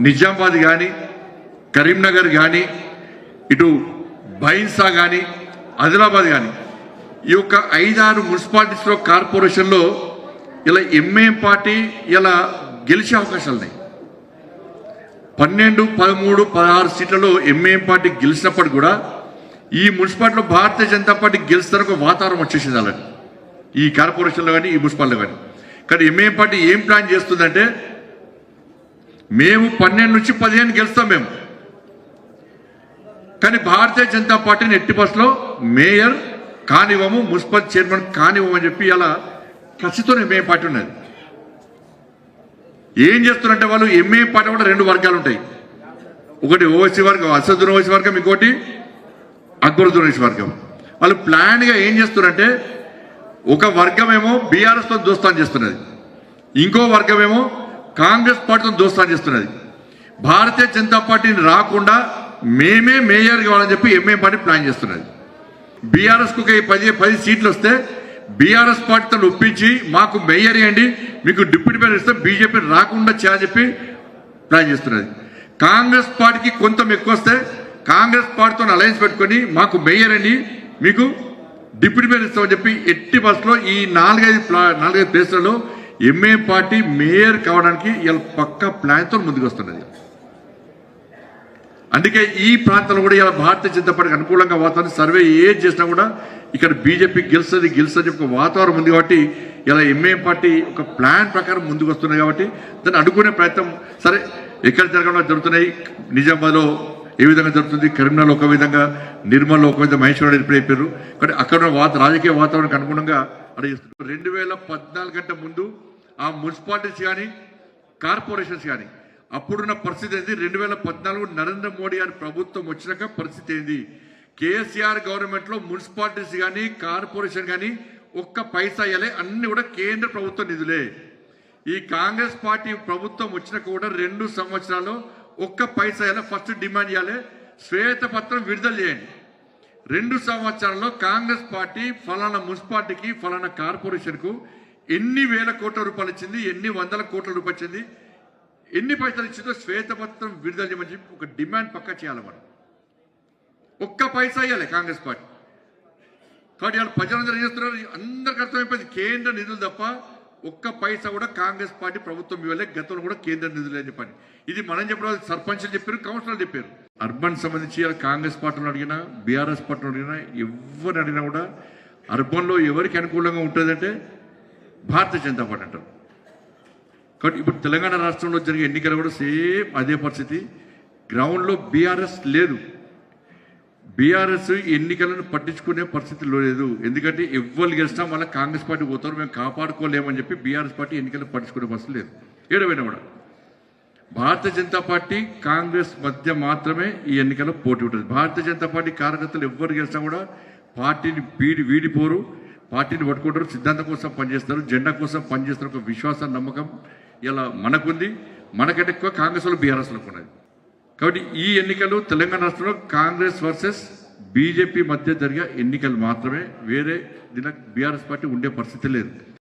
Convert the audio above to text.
నిజామాబాద్ కానీ కరీంనగర్ కానీ ఇటు బైన్సా కానీ ఆదిలాబాద్ కానీ ఈ యొక్క ఐదారు మున్సిపాలిటీస్లో కార్పొరేషన్లో ఇలా ఎంఏఎం పార్టీ ఇలా గెలిచే అవకాశాలు ఉన్నాయి. పన్నెండు పదమూడు పదహారు సీట్లలో ఎంఏఎం పార్టీ గెలిచినప్పటికి కూడా ఈ మున్సిపాలిటీలో భారతీయ జనతా పార్టీ గెలుస్తారని ఒక వాతావరణం వచ్చేసింది అలాంటి ఈ కార్పొరేషన్లో కానీ ఈ మున్సిపాలిటీలో కానీ కానీ ఎంఏఎం పార్టీ ఏం ప్లాన్ చేస్తుందంటే మేము పన్నెండు నుంచి పదిహేను గెలుస్తాం మేము. కానీ భారతీయ జనతా పార్టీని ఎట్టి బస్సులో మేయర్ కానివ్వము మున్సిపల్ చైర్మన్ కానివ్వమని చెప్పి అలా ప్రస్తుతం ఎంఏ పార్టీ ఉన్నది. ఏం చేస్తున్నారంటే వాళ్ళు ఎంఏ పార్టీ కూడా రెండు వర్గాలు ఉంటాయి. ఒకటి ఓవైసీ వర్గం అసదున్ ఓవైసీ వర్గం ఇంకోటి అక్బరుద్దీన్ ఓవైసీ వర్గం. వాళ్ళు ప్లాన్గా ఏం చేస్తున్నారంటే ఒక వర్గమేమో బీఆర్ఎస్తో దోస్తాన్ చేస్తున్నది. ఇంకో వర్గమేమో కాంగ్రెస్ పార్టీతో దోస్తాన్ చేస్తున్నది. భారతీయ జనతా పార్టీని రాకుండా మేమే మేయర్ కావాలని చెప్పి ఎంఏ పార్టీ ప్లాన్ చేస్తున్నది. బీఆర్ఎస్కు ఒక పది పది సీట్లు వస్తే బీఆర్ఎస్ పార్టీతో ఒప్పించి మాకు మేయర్ ఇవ్వండి మీకు డిప్యూటీ మేయర్ ఇస్తే బీజేపీ రాకుండా చేయాలని చెప్పి ప్లాన్ చేస్తున్నది. కాంగ్రెస్ పార్టీకి కొంత ఎక్కువ వస్తే కాంగ్రెస్ పార్టీతో అలయన్స్ పెట్టుకొని మాకు మేయర్ అండి మీకు డిప్యూటీ మేయర్ ఇస్తామని చెప్పి ఎట్టి బస్సులో ఈ నాలుగైదు ప్లా నాలుగైదు ప్లేస్లలో ఎంఏ పార్టీ మేయర్ కావడానికి ఇలా పక్క ప్లాన్తో ముందుకు వస్తున్నది అందుకే ఈ ప్రాంతంలో కూడా ఇలా భారతీయ జనతా పార్టీకి అనుకూలంగా వాతావరణం సర్వే ఏం చేసినా కూడా ఇక్కడ బీజేపీ గెలుస్తుంది గెలుస్తుంది చెప్పి ఒక వాతావరణం ఉంది కాబట్టి ఇలా ఎంఏ పార్టీ ఒక ప్లాన్ ప్రకారం ముందుకు వస్తున్నాయి కాబట్టి దాన్ని అడుగునే ప్రయత్నం సరే ఎక్కడ జరగడం జరుగుతున్నాయి. నిజామాబాద్లో ఏ విధంగా జరుగుతుంది? కరీంనగర్లో ఒక విధంగా నిర్మల్లో ఒక విధంగా మహేశ్వరరావు ఎప్పుడు అయిపోయారు కానీ అక్కడ వాత రాజకీయ వాతావరణానికి అనుగుణంగా అడిగిస్తున్నారు రెండు వేల పద్నాలుగు గంట ముందు ఆ మున్సిపాలిటీస్ కానీ కార్పొరేషన్స్ కానీ అప్పుడున్న పరిస్థితి ఏంది? రెండు వేల పద్నాలుగు నరేంద్ర మోడీ గారి ప్రభుత్వం వచ్చినాక పరిస్థితి ఏంది? కేసీఆర్ గవర్నమెంట్లో మున్సిపాలిటీస్ కానీ కార్పొరేషన్ కానీ ఒక్క పైసా ఇవ్వలే అన్ని కూడా కేంద్ర ప్రభుత్వ నిధులే. ఈ కాంగ్రెస్ పార్టీ ప్రభుత్వం వచ్చినాక కూడా రెండు సంవత్సరాలు ఒక్క పైసా ఇవ్వాలి ఫస్ట్ డిమాండ్ చేయాలి శ్వేతపత్రం విడుదల చేయండి. రెండు సంవత్సరాల్లో కాంగ్రెస్ పార్టీ ఫలానా మున్సిపాలిటీకి ఫలానా కార్పొరేషన్కు ఎన్ని వేల కోట్ల రూపాయలు ఇచ్చింది ఎన్ని వందల కోట్ల రూపాయలు ఇచ్చింది ఎన్ని పైసలు ఇచ్చిందో శ్వేతపత్రం విడుదల చేయమని చెప్పి ఒక డిమాండ్ పక్క చేయాలి మనం. ఒక్క పైసా ఇవ్వాలి కాంగ్రెస్ పార్టీ. కాబట్టి వాళ్ళు ప్రజలందరూ చేస్తున్నారు? అందరికీ అర్థమైపోయింది కేంద్ర నిధులు తప్ప ఒక్క పైసా కూడా కాంగ్రెస్ పార్టీ ప్రభుత్వం ఇవ్వలే గతంలో కూడా కేంద్ర నిధులు అని చెప్పని ఇది మనం చెప్పడం సర్పంచ్లు చెప్పారు కౌన్సిలర్ చెప్పారు. అర్బన్ సంబంధించి కాంగ్రెస్ పార్టీని అడిగినా బీఆర్ఎస్ పార్టీని అడిగినా ఎవరిని అడిగినా కూడా అర్బన్లో ఎవరికి అనుకూలంగా ఉంటుందంటే భారతీయ జనతా పార్టీ అంటారు కాబట్టి ఇప్పుడు తెలంగాణ రాష్ట్రంలో జరిగే ఎన్నికలు కూడా సేమ్ అదే పరిస్థితి. గ్రౌండ్లో బీఆర్ఎస్ లేదు. బీఆర్ఎస్ ఎన్నికలను పట్టించుకునే పరిస్థితిలో లేదు. ఎందుకంటే ఎవ్వరు గెలిచినా మళ్ళీ కాంగ్రెస్ పార్టీ పోతారు మేము కాపాడుకోలేమని చెప్పి బీఆర్ఎస్ పార్టీ ఎన్నికలు పట్టించుకునే పరిస్థితి లేదు. ఏడవైనా కూడా. భారతీయ జనతా పార్టీ కాంగ్రెస్ మధ్య మాత్రమే ఈ ఎన్నికల్లో పోటీ ఉంటుంది. భారతీయ జనతా పార్టీ కార్యకర్తలు ఎవ్వరు గెలిచినా కూడా పార్టీని వీడి వీడిపోరు. పార్టీని పట్టుకుంటారు సిద్ధాంతం కోసం పనిచేస్తారు జెండా కోసం పనిచేస్తారు ఒక విశ్వాసం నమ్మకం ఇలా మనకుంది. మనకంటే ఎక్కువ కాంగ్రెస్ వాళ్ళు బీఆర్ఎస్లకు ఉన్నది. కాబట్టి ఈ ఎన్నికలు తెలంగాణ రాష్ట్రంలో కాంగ్రెస్ వర్సెస్ బీజేపీ మధ్య జరిగే ఎన్నికలు మాత్రమే. వేరే దీనికి బీఆర్ఎస్ పార్టీ ఉండే పరిస్థితి లేదు.